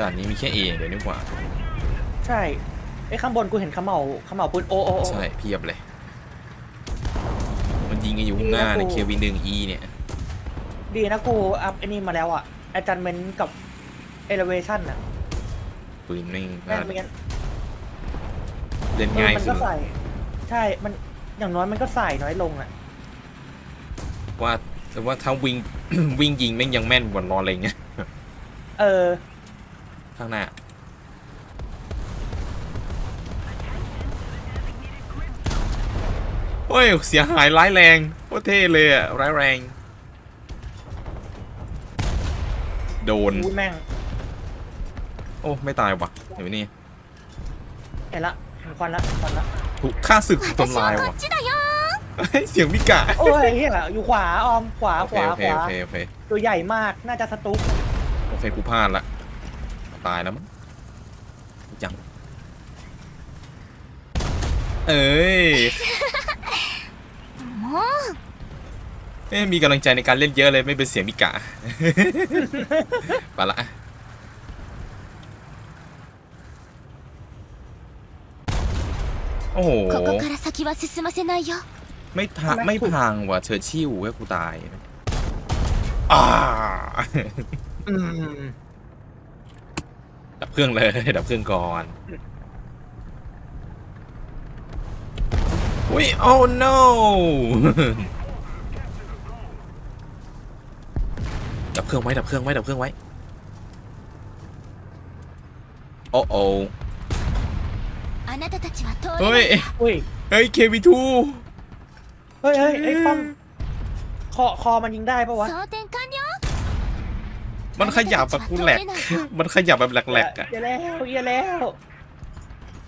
ด่านนี้มีแค่เองเดี๋ยวนี้กว่า ใช่ไอ้ข้างบนกูเห็นเขมเหลาเขมเหลาปืนโอโอโอ ใช่เพียบเลย มันยิงกันอยู่ข้างหน้าเนี่ย ดีนะกู เควินหนึ่งอีเนี่ย ดีนะกูอัพไอ้นี่มาแล้วอะอาจารย์เมนกับเอเลเวชันอะปืนไม่แม่งไม่งั้นเล่นเออง่ายมันขึ้ก็นใส่ ใช่มันอย่างน้อยมันก็ใส่น้อยลงอะ ว่าแต่ว่าถ้าวิ่ง วิ่งยิงแม่งยังแม่นกว่ารอเลงเนี่ยเออ ข้างหน้าโอ้ย เสียหายร้ายแรงโคตรเท่เลยอะร้ายแรง โดนกูแม่งโอ้ ไม่ตายว่ะเดี๋ยวนี้เห็นละเห็นควันละควันละถูกฆ่าศึกถูกทำลายว่ะเฮ้ยเสียงมิกะโอ้ยเฮียอยู่ขวาออมขวาโอขเค วาโอเคขวาโอเคโอเคตัวใหญ่มากน่าจะสตุ๊กโอเคกูพลาดละ ตายแล้วมั้งจัง เอ้ยเอ้มีกำลังใจในการเล่นเยอะเลยไม่เป็นเสียงมิกะไปละโอ้โหไม่ทางไม่ทางว่ะเชอร์ชิวแค่กูตายอ่า ดับเครื่องเลย ดับเครื่องก่อนอุ้ยโอ้ no ดับเครื่องไว้ดับเครื่องไว้ดับเครื่องไว้โอ้โหเฮ้ยเฮ้ยเฮ้ยเควีทูเฮ้ยเฮ้ยไอ้ป้อมคอคอมันยิงได้ปะวะ มันขยับแบบกูแหลก มันขยับแบบแหลกๆอะอย่าแล้วอย่าแล้ว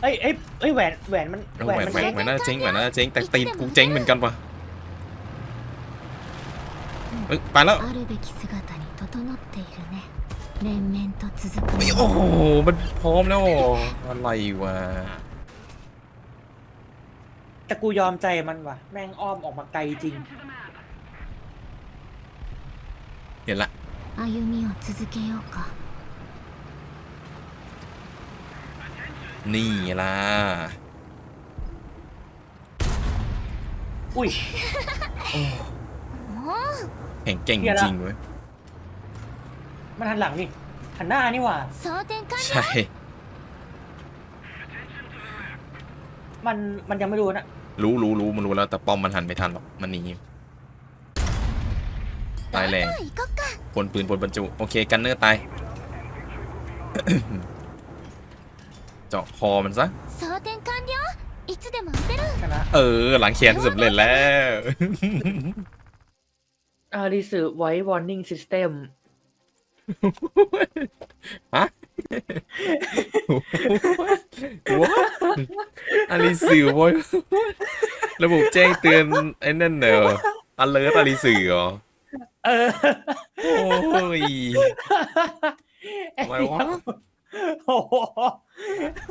เอ้ยเอ้ยเอ้ยแหวนแหวนมันแหวนแหวนแหวนน่าเจ๊งแหวนน่าเจ๊งแต่ตีนกูเจ๊งเหมือนกันปะไปแล้วโอ้โหมันพร้อมแล้วอะไรวะแต่กูยอมใจมันวะแม่งอ้อมออกมาไกลจริง เห็นละ 歩みを続けようか นี่ล่ะ อุ้ย もう แข่งเก่ง เหี้ยละ จริงเว้ย มันหันหลังนี่หันหน้านี่หว่า 装填完了 ใช่ มันมันยังไม่รู้นะ รู้รู้รู้มันรู้แล้วแต่ปอมมันหันไม่ทันหรอก มันหนีตายแรง 行こっか ปนปืนปนบรรจุ โอเค กันเนอร์ตาย เจาะคอมันซะ 装填完了いつでも撃てる ชนะ เออ หลังแขนสำเร็จแล้ว อ่ารีสือไว้ warning system ฮะ ว a อาริสือโว้ยระบบแจ้งเตือนไอ้นั่นเนอะ alert อาริสือเหรอ เออ โอ้ย ไอ้ ทำไมวะ โอ้โห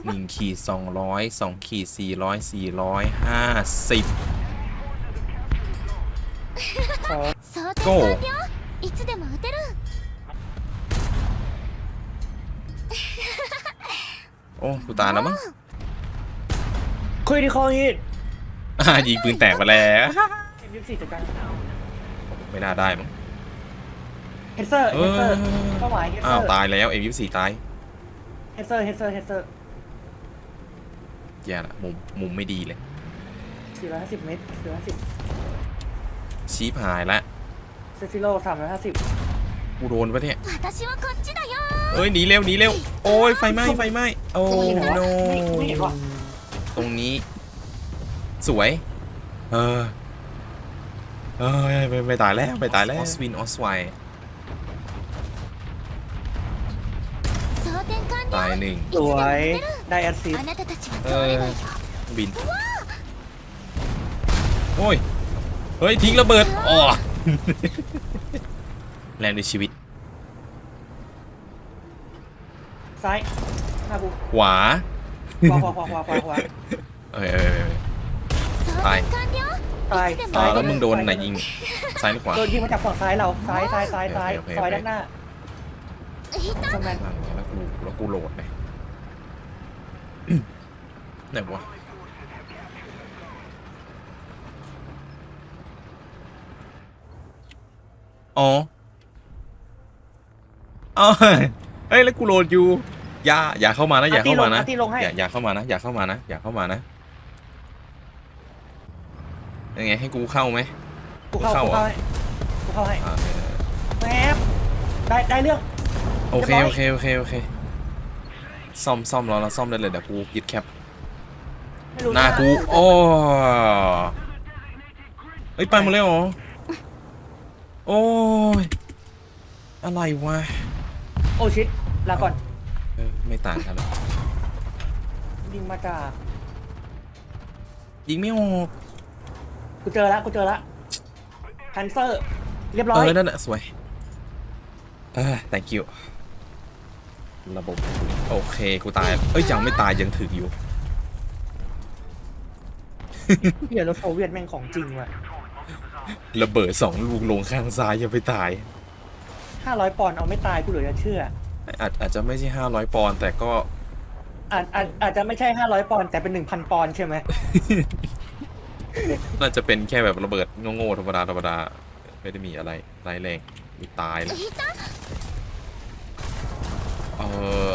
หนึ่งขีดสองร้อยสองขีดสี่ร้อยสี่ร้อยห้าสิบ ขอ 装填 Go 完了いつでも撃てる โอ้กูตายแล้วมั้ง คุยดีคอฮิต อ่ายิงปืนแตกไปแล้ว เอ็มยี่สี่จัดการ ไม่น่าได้มั้ง เฮเซอร์ เอ เฮเซอ อ ร์เป้าหมายเฮเซ อ้า อ ว ร์ ตายแล้ว M24 ตาย เฮเซอร์เฮเซอร์เฮเซอร์ แย่ละมุมมุมไม่ดีเลย สี่ร้อยห้าสิบเมตรสี่ร้อยห้าสิบ ชี้หายละ เซฟิโลสามร้อยห้าสิบ กูโดนปะเนี่ย 私はこっちだよ เอ้ยหนีเร็วหนีเร็ว โอ้ยไฟไหม้ไฟไหม้โอ้ โน ไม่เห็นว่ะ ตรงนี้ สวย เออเอ้ยไม่ไม่ตายแล้วไม่ตายแล้วออสวินออสไว ตาย 了 หนึ่ง สวยได้แอสซิส あなたたちは通れないよ บิน โอ้ย เฮ้ย ทิ้งระเบิดอ๋อ แรงในชีวิต ซ้ายหน้าบู ขวา ขวาขวาขวาขวาขวาขวา เอ้ยเอ้ยเอ้ย 装填完了 ตาย อ่า ซ้าย แล้วมึงโดนไหนยิง ซ้ายหรือขวา โดนยิงมาจากฝั่งซ้ายเราซ้ายซ้ายซ้ายซ้าย โอเคโอเค ซอย โอเค ด้านหน้า ใช่ไหมนั่นไงแล้วกูแล้วกูโหลดไปไหนวะอ๋ออ๋อเฮ้ยแล้วกูโหลดอยู่ อย่าอย่าเข้ามานะอย่าเข้ามานะอที่ลงให้อย่าอย่าเข้ามานะอย่าเข้ามานะอย่าเข้ามานะยังไงให้กูเข้าไหมกูเข้าเข้ากูเหรอเข้าให้กูเข้าให้อ่าแมบได้ได้เรื่อง โอเคเรียบร้โออยเคโอเคโอเคซ่อมซ่อมรอแล้วซ่อมได้เลยเดี๋ยวกูยึดแคปไม่รู้หน้ากูโอ้เอ้ยไปหมดเลยเหรอโอ้ยอะไรวะโอ้ชิดลาก่อนเออไม่ต่างกันหรอกยิงมาจากยิงไม่ออกกูเจอละกูเจอละแคนเซอร์ เรียบร้อเอยอนั่นแหละสวยเออ thank you ระบบโอเคกูตายเอ้ยยังไม่ตายยังถึกอยู่เดี๋ยวรถโซเวียตแม่งของจริงว่ะระเบิดสองลูกลงข้างซ้ายยังไม่ตาย ห้าร้อยปอนด์เอาไม่ตายกูเหลือจะเชื่อ อาจอาจจะไม่ใช่ห้าร้อยปอนด์แต่ก็อาจอาจอาจจะไม่ใช่ห้าร้อยปอนด์แต่เป็นหนึ่งพันปอนด์ใช่ไหมน่าจะเป็นแค่แบบระเบิดโง่ๆธรรมดาธรรมดาไม่ได้มีอะไรร้ายแรงมีตายแล้ว เออ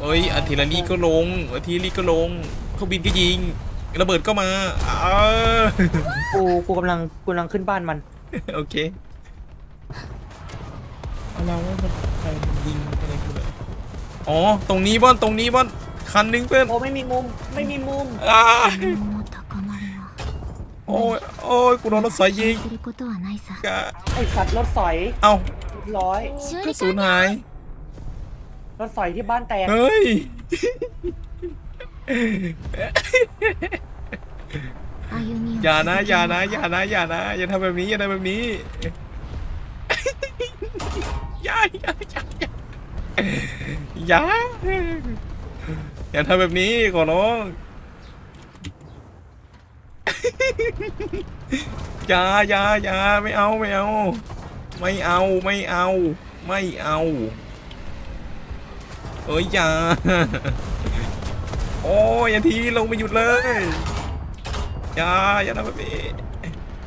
เอ้ยอาร์ติลเลอรี่ก็ลงอาร์ติลเลอรี่ก็ลงเครื่องบินก็ยิง ระเบิดก็มาเออ กูกูกำลังกูกำลังขึ้นบ้านมัน โอเคเอาเราว่ามันใครมันยิงอะไรกูเลยอ๋อ ตรงนี้บ้านตรงนี้บ้านคันหนึงเพื่อน โอ้ไม่มีมุม ไม่มีมุม อ่า 今後の高まりは โอ้ยโอ้ยกูโดนรถไฟยิง することはないさ กะ ไอสัตว์รถสอย เอ้า เรียบร้อย กระสุนหาย รถสอยที่บ้านแตก เฮ้ย 歩みを อย่านะ 続け อย่า よう นะ อย่านะ อย่านะ อย่าทำแบบนี้ อย่าทำแบบนี้ อย่าอย่าอย่าอย่าอย่าอย่าทำแบบนี้ขอร้อง อย่าอย่าอย่าไม่เอา ไม่เอา ไม่เอา ไม่เอา ไม่เอา เอ้ยอย่าโอ้ยอย่าทีลงไปหยุดเลยอย่าอย่าทำแบบนี้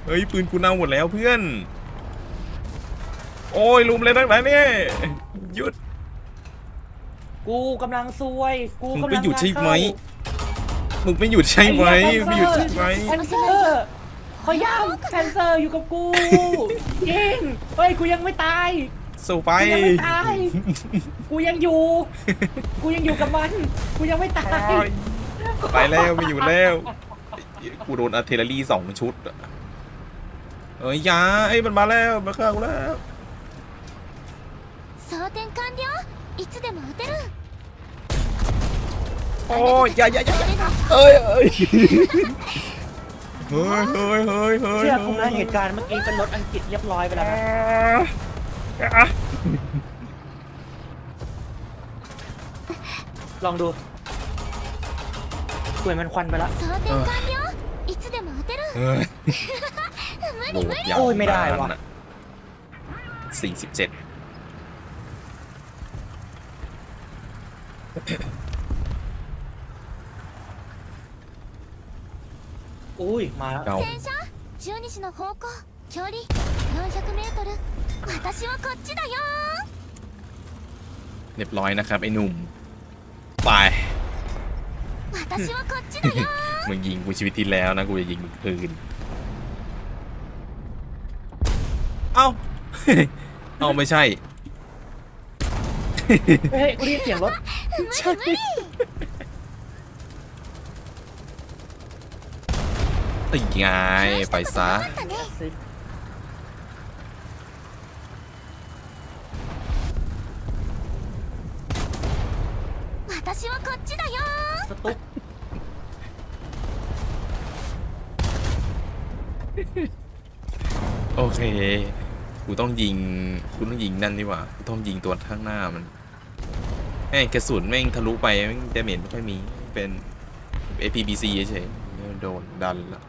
เฮ้ยปืนกูเน่าหมดแล้วเพื่อน โอ้ยลุมเลยนักหนาเนี่ยหยุดกูกำลังซวย กูมึงกำไม่ลังหยุดใช่ไหมงานเข้ามึงไม่หยุดใช่ไหมอ้เยไม่หยุดใช่ไหมแคนเซอร์ขอย้ำแคนเซอร์อยู่กับกูยิงเฮ้ย กูยังไม่ตาย สู้ไป กูยังไม่ตาย กูยังอยู่ กูยังอยู่กับมัน กูยังไม่ตาย ไปแล้วไม่อยู่แล้ว กูโดนอาร์เทลรี่สองชุดอะเอ้ยอยาไอ้ยมันมาแล้วมาฆ่ากูแล้ว 装填完了いつでも撃てる โอ้ยอย่าอย่าอย่าอย่าเอ้ยเอ้ยเฮ้ยเฮ้ยเฮ้ยเฮ้ย เชื่อผมนะเหตุการณ์เมื่อกี้เป็นรถอังกฤษเรียบร้อยไปแล้วนะ อ่ะ ลองดูสวยมันควันไปแล้ว 装填完了いつでも撃てる เฮ้ยโหลดยาว โอ้ยไม่ได้ว่ะ สี่สิบเจ็ด อุ้ย มาแล้ว เก่า 戦車12時の方向距離 400m 私はこっちだよ เรียบร้อยนะครับ ไอ้หนุ่ม ไป 私はこっちだよ มึงยิงกูชีวิตที่แล้วนะ กูจะยิงมึงคืน เอ้า เอ้าไม่ใช่ เฮ้ย กูได้ยินเสียงรถ ใช่ ติไงไปซะ だね 私 โอเค กูต้องยิง กูต้องยิงนั่นดีกว่า กูต้องยิงตัวข้างหน้ามันแม่กระสุนแม่งทะลุไปแม่งดาเมจไม่ค่อยมี เป็น APBC เฉยโดนดันละ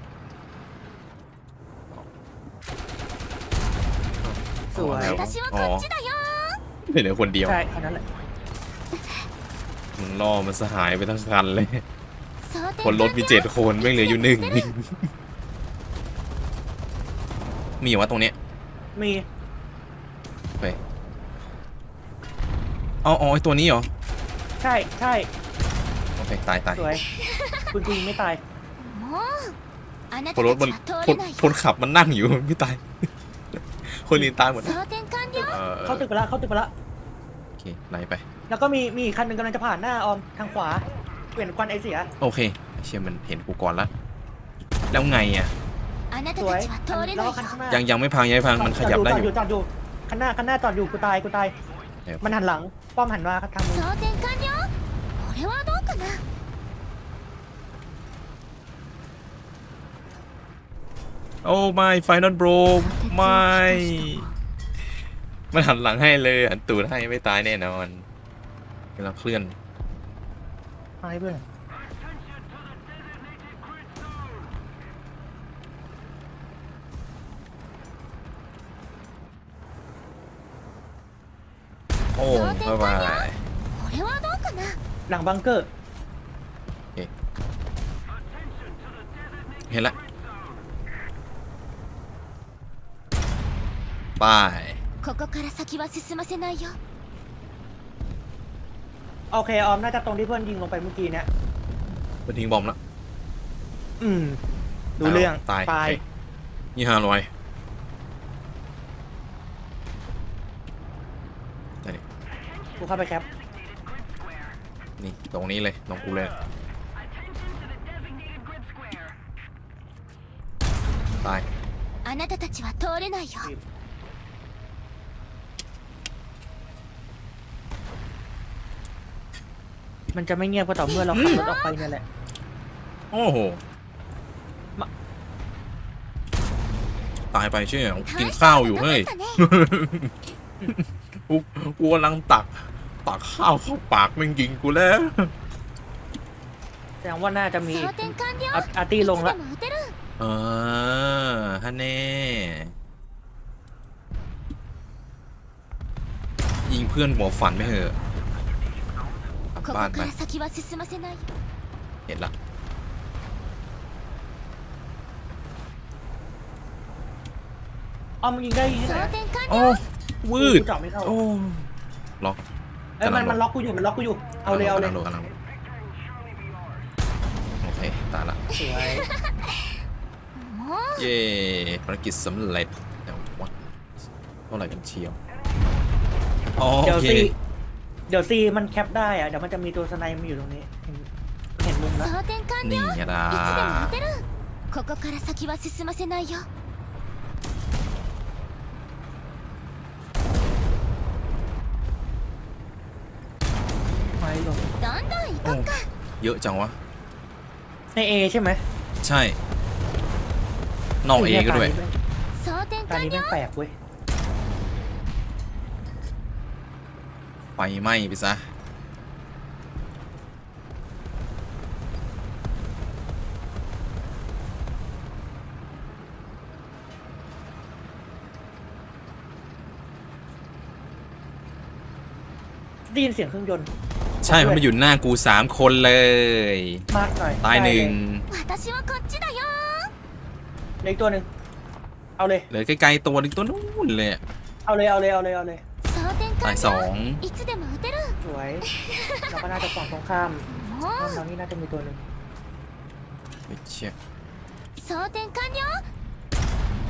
สวยอ๋อเเหลือคนเดียว ใช่แค่นั้นแหละมันล่อมันสหายไปทั้งคันเลยคนรถมีเจ็ดคนแม่งเหลืออยู่หนึ่ง มีอยู่ว่าตรงเนี้ย มี ไปอ๋ออ๋อไอตัวนี้เหรอ ใช่ใช่ โอเค ตายตาย สวยคุณกูยิงไม่ตาย もうあな ค た นรถ た มัน ちは通 คน れない คนขับมันนั่งอยู่ ไม่ตาย คนลีนตายหมด 装填完了 เออ เข้าตึกไปละเข้าตึกไปละ โอเคไหลไป แล้วก็มีมีอีกคันหนึ่งกำลังจะผ่านหน้าออมทางขวา เปลี่ยนควันไอเสีย โอเคเชื่อมันเห็นกูก่อนละแล้วไงอ่ะ あなた สวย たちは通れ แล้ な วย ก็คัน よ ข้างหน้า ยังยังไม่พังยังไม่พังมันขยับได้อยู่ จอดอยู่คันหน้าคันหน้าจอดอยู่กูตายกูตาย เดี๋ยว มันหันหลัง ป้อมหันมาทางมึง 装填完了これはどうかな โอ้ไม่ไฟนอลโบรไม่มันหันหลังให้เลยหันตูดให้ไม่ตายแน่นอนกำลังเคลื่อน ตายเพื่อน โอ้บ๊ายบาย これはどうかな หลังบังเกอร์ เห็นละไป ここから先は進ませないよ โอเคออมน่าจะตรงที่เพื่อนยิงลงไปเมื่อกี้เนี่ย มันทิ้งบอมแล้ว อืม ดูเรื่อง ตาย ตาย โอเคนี่ห้าร้อย กูเข้าไปแคป นี่ตรงนี้เลยตรงกูเลยตาย あなたたちは通れないよ มันจะไม่เงียบก็ต่อเมื่อเราขับรถออกไปเนี่ยแหละ โอ้โห มา ตายไปเชื่อกินข้าวอยู่เฮ้ย 大 กูกำลังตัก ตักข้าวเข้าปากมันกินกูแล้ว แสดงว่าน่าจะมีอาร์ตี้ลงละเออฮันเน่ยิงเพื่อนหัวฝันไม่เหอะบ้านไปเห็นละอ้อมนยิงได้ยิงได้โอ วืด กูเจาะไม่เข้า โอ้ ล็อก เอ้ยมัน กำลังลง มันล็อกกูอยู่มันล็อกกูอยู่ เอาเลยเอาเลย กำงกำลังลงโอเค ตายละ สวย もう เย้ภารกิจสำเร็จแต่ว่าเท่าไหร่กันเชียวอ๋อ เดี๋ย โอ ว เค ซีเดี๋ยวซีมันแคปได้อะเดี๋ยวมันจะมีตัวสไนมันอยู่ตรงนี้ เห็นเห็นมุมแล้ว 装填完了 นี่ い ไงล่ะ つでも撃てるここから先は進ませないよ どんどん行こうか เยอะจังวะ ในเอใช่ไหม ใช่ นอกเองก็ด้วย 装填 ตา 完 นี้ 了 แม่งแปลกเว้ย ไฟไหม้ไปซะ ได้ยินเสียงเครื่องยนต์ ใช่เพราะมันอยู่หน้ากูสามคนเลย มากหน่อย ตายหนึ่ง 私はこっちだよ เหลืออีกตัวหนึ่งเอาเลย เหลือใกล้ๆตัวหนึงตัวนู้นเลยอะ เอาเลย เอาเลย เอาเลย เอาเลย 装填 ตาย 完 สอ 了 ง いつでも撃てる สวย เราก็น่าจะฝั่งตรงข้าม も ข้าม う เรานี่น่าจะมีตัวหนึ่ง เฮ้ยเชี่ย 装填完了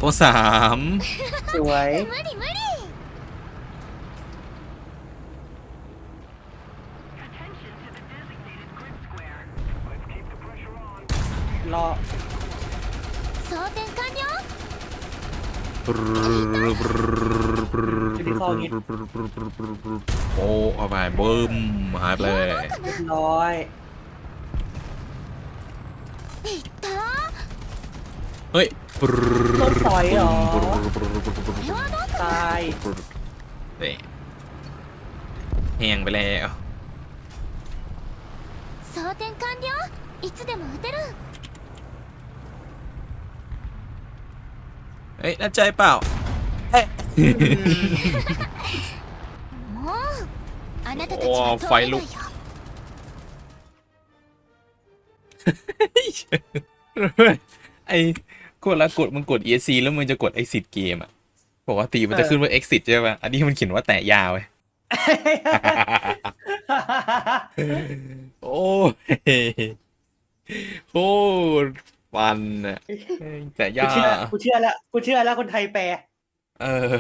ตัวสาม สวย 無理無理 รอ 装填完了 โอ้เอาไปบึ้มหายไปเลย どうか เรียบ な ร้อย いった เฮ้ย รถถอยเหรอ これはどうか ตาย เฮ้ยแห้งไปแล้ว 装填完了いつでも撃てる เฮ้ยน่าใจเปล่าเอ๊ะ も あなたたちはおー通れないファイルよ ไอ้กดละกดมันกด ESC แล้วมันจะกด exit เกมอ่ะปกติมันจะขึ้นว่า exit ใช่ป่ะ อันนี้มันเขียนว่าแตะยาวไว้ โอ้ยโคตร ฟันอะแตะยากูเชื่อกูเชื่อแล้วกูเชื่อแล้วคนไทยแปล เออ